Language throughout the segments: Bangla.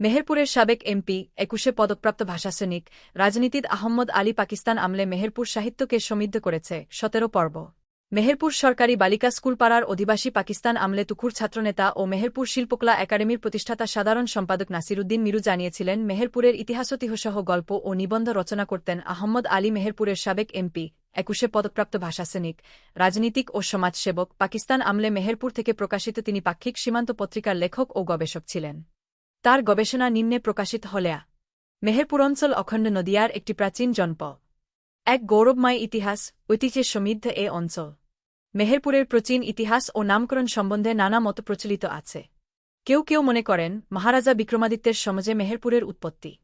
মেহেরপুরের সাবেক এমপি, একুশে পদকপ্রাপ্ত ভাষাসৈনিক রাজনীতিদ আহম্মদ আলী পাকিস্তান আমলে মেহেরপুর সাহিত্যকে সমৃদ্ধ করেছে সতেরো পর্ব। মেহেরপুর সরকারি বালিকা স্কুল পাড়ার অধিবাসী পাকিস্তান আমলে তুকুর ছাত্রনেতা ও মেহেরপুর শিল্পকলা একাডেমির প্রতিষ্ঠাতা সাধারণ সম্পাদক নাসিরুদ্দিন মিরু জানিয়েছিলেন, মেহেরপুরের ইতিহাসতিহসহ গল্প ও নিবন্ধ রচনা করতেন আহম্মদ আলী মেহেরপুরের সাবেক এমপি, একুশে পদকপ্রাপ্ত ভাষাসৈনিক রাজনীতিক ও সমাজসেবক পাকিস্তান আমলে মেহেরপুর থেকে প্রকাশিত তিনি পাক্ষিক সীমান্ত পত্রিকার লেখক ও গবেষক ছিলেন। তার গবেষণা নিম্নে প্রকাশিত হলেয়া মেহেরপুর অঞ্চল অখণ্ড নদিয়ার একটি প্রাচীন জনপ, এক গৌরবময় ইতিহাস, ঐতিহ্যের সমৃদ্ধ এ অঞ্চল। মেহেরপুরের প্রাচীন ইতিহাস ও নামকরণ সম্বন্ধে নানা মত প্রচলিত আছে। কেউ কেউ মনে করেন, মহারাজা বিক্রমাদিত্যের সমাজে মেহেরপুরের উৎপত্তি।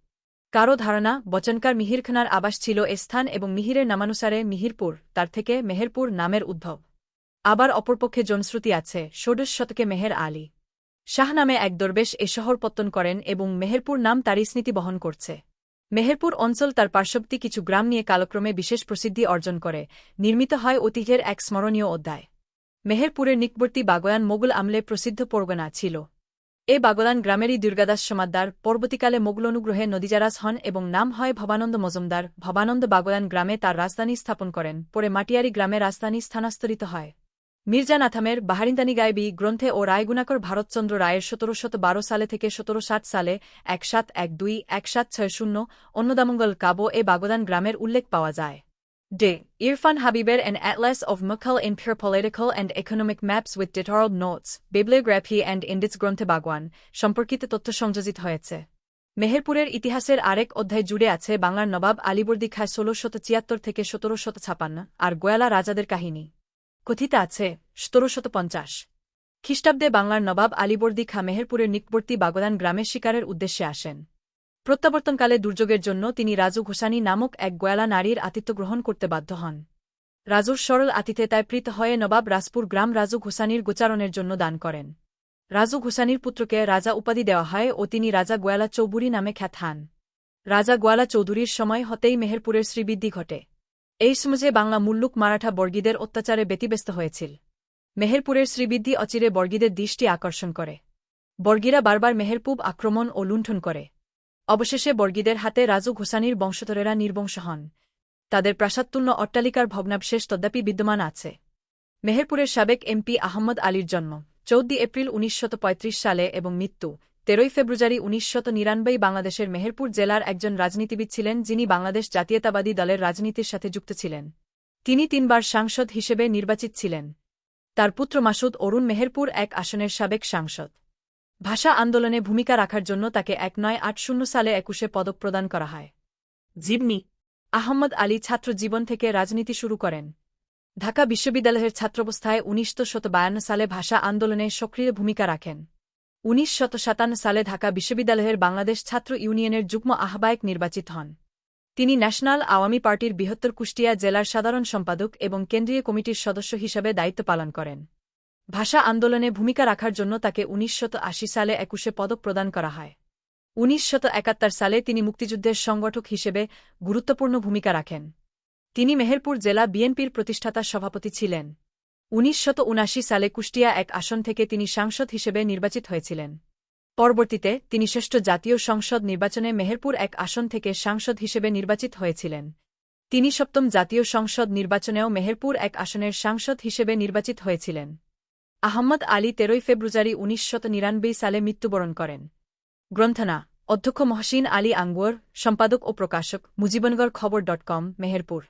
কারও ধারণা, বচনকার মিহিরখানার আবাস ছিল এ স্থান এবং মিহিরের নামানুসারে মিহিরপুর, তার থেকে মেহেরপুর নামের উদ্ভব আবার অপরপক্ষে জনশ্রুতি আছে, ষোড়শ শতকে মেহের আলী। শাহ নামে এক দরবেশ এ শহর পত্তন করেন এবং মেহেরপুর নাম তারই স্মৃতি বহন করছে। মেহেরপুর অঞ্চল তার পার্শ্ববর্তী কিছু গ্রাম নিয়ে কালক্রমে বিশেষ প্রসিদ্ধি অর্জন করে, নির্মিত হয় ঐতিহ্যের এক স্মরণীয় অধ্যায়। মেহেরপুরের নিকবর্তী বাগয়ান মোগল আমলে প্রসিদ্ধ পরগনা ছিল। এ বাগলান গ্রামেরই দুর্গাদাস সমাদ্দার, পরবর্তীকালে মোগল অনুগ্রহে নদীজারাজ হন এবং নাম হয় ভবানন্দ মজুমদার। ভবানন্দ বাগলান গ্রামে তার রাজধানী স্থাপন করেন, পরে মাটিয়ারি গ্রামে রাজধানী স্থানান্তরিত হয়। মির্জা নাথামের বাহারিন্দানি গায়বী গ্রন্থে ও রায়গুণাকর ভারতচন্দ্র রায়ের সতেরোশত বারো সালে থেকে সতেরো ষাট সালে এক সাত এক দুই এক সাত ছয় শূন্য অন্নদামঙ্গল কাবো এ বাগদান গ্রামের উল্লেখ পাওয়া যায়। ডে, ইরফান হাবিবের an atlas of Mughal in pure political and economic maps with detailed notes bibliography and index গ্রন্থে বাগওয়ান, সম্পর্কিত তথ্য সংযোজিত হয়েছে। মেহেরপুরের ইতিহাসের আরেক অধ্যায় জুড়ে আছে বাংলার নবাব আলিবর্দি খায় ষোলোশত ছিয়াত্তর থেকে সতেরোশত ছাপান্ন, আর গোয়ালা রাজাদের কাহিনী। কথিত আছে সতেরোশত পঞ্চাশ খ্রিস্টাব্দে বাংলার নবাব আলিবর্দি খা মেহেরপুরের নিকটবর্তী বাগদান গ্রামের শিকারের উদ্দেশ্যে আসেন। প্রত্যাবর্তনকালে দুর্যোগের জন্য তিনি রাজু ঘোষানী নামক এক গোয়ালা নারীর আতিথ্য গ্রহণ করতে বাধ্য হন। রাজুর সরল আতিথেতায় প্রীত হয়ে নবাব রাজপুর গ্রাম রাজু ঘোষানির গোচারণের জন্য দান করেন। রাজু ঘোষানির পুত্রকে রাজা উপাধি দেওয়া হয় ও তিনি রাজা গোয়ালা চৌবুরী নামে খ্যাত হান। রাজা গোয়ালা চৌধুরীর সময় হতেই মেহেরপুরের শ্রীবৃদ্ধি ঘটে। এই সমাজে বাংলা মুল্লুক মারাঠা বর্গীদের অত্যাচারে ব্যতিব্যস্ত হয়েছিল। মেহেরপুরের শ্রীবৃদ্ধি অচিরে বর্গীদের দৃষ্টি আকর্ষণ করে। বর্গীরা বারবার মেহেরপুব আক্রমণ ও লুণ্ঠন করে। অবশেষে বর্গীদের হাতে রাজু ঘোষানির বংশধরেরা নির্বংশ হন। তাদের প্রাসাদতুল্য অট্টালিকার ভগ্নাবশেষ তদ্যাপি বিদ্যমান আছে। মেহেরপুরের সাবেক এমপি আহমদ আলীর জন্ম চৌদ্দ এপ্রিল উনিশশত সালে এবং মৃত্যু তেরোই ফেব্রুয়ারি উনিশশত নিরানব্বই বাংলাদেশের মেহেরপুর জেলার একজন রাজনীতিবিদ ছিলেন যিনি বাংলাদেশ জাতীয়তাবাদী দলের রাজনীতির সাথে যুক্ত ছিলেন। তিনি তিনবার সাংসদ হিসেবে নির্বাচিত ছিলেন। তার পুত্র মাসুদ অরুণ মেহেরপুর এক আসনের সাবেক সাংসদ। ভাষা আন্দোলনে ভূমিকা রাখার জন্য তাকে এক নয় আট শূন্য সালে একুশে পদক প্রদান করা হয়। জিবনি। আহম্মদ আলী ছাত্র জীবন থেকে রাজনীতি শুরু করেন। ঢাকা বিশ্ববিদ্যালয়ের ছাত্রাবস্থায় উনিশশো সালে ভাষা আন্দোলনে সক্রিয় ভূমিকা রাখেন। উনিশ সালে ঢাকা বিশ্ববিদ্যালয়ের বাংলাদেশ ছাত্র ইউনিয়নের যুগ্ম আহ্বায়ক নির্বাচিত হন। তিনি ন্যাশনাল আওয়ামী পার্টির বৃহত্তর কুষ্টিয়া জেলার সাধারণ সম্পাদক এবং কেন্দ্রীয় কমিটির সদস্য হিসাবে দায়িত্ব পালন করেন। ভাষা আন্দোলনে ভূমিকা রাখার জন্য তাকে উনিশশো আশি সালে একুশে পদক প্রদান করা হয়। উনিশশো একাত্তর সালে তিনি মুক্তিযুদ্ধের সংগঠক হিসেবে গুরুত্বপূর্ণ ভূমিকা রাখেন। তিনি মেহেরপুর জেলা বিএনপির প্রতিষ্ঠাতা সভাপতি ছিলেন। উনিশ সালে কুষ্টিয়া এক আসন থেকে তিনি সাংসদ হিসেবে নির্বাচিত হয়েছিলেন। পরবর্তীতে তিনি শ্রেষ্ঠ জাতীয় সংসদ নির্বাচনে মেহেরপুর এক আসন থেকে সাংসদ হিসেবে নির্বাচিত হয়েছিলেন। তিনি সপ্তম জাতীয় সংসদ নির্বাচনেও মেহেরপুর এক আসনের সাংসদ হিসেবে নির্বাচিত হয়েছিলেন। আহম্মদ আলী তেরোই ফেব্রুয়ারি উনিশ সালে মৃত্যুবরণ করেন। গ্রন্থনা, অধ্যক্ষ মহসিন আলী আঙ্গুয়ার সম্পাদক ও প্রকাশক, মুজিবনগর খবর ডট কম, মেহেরপুর।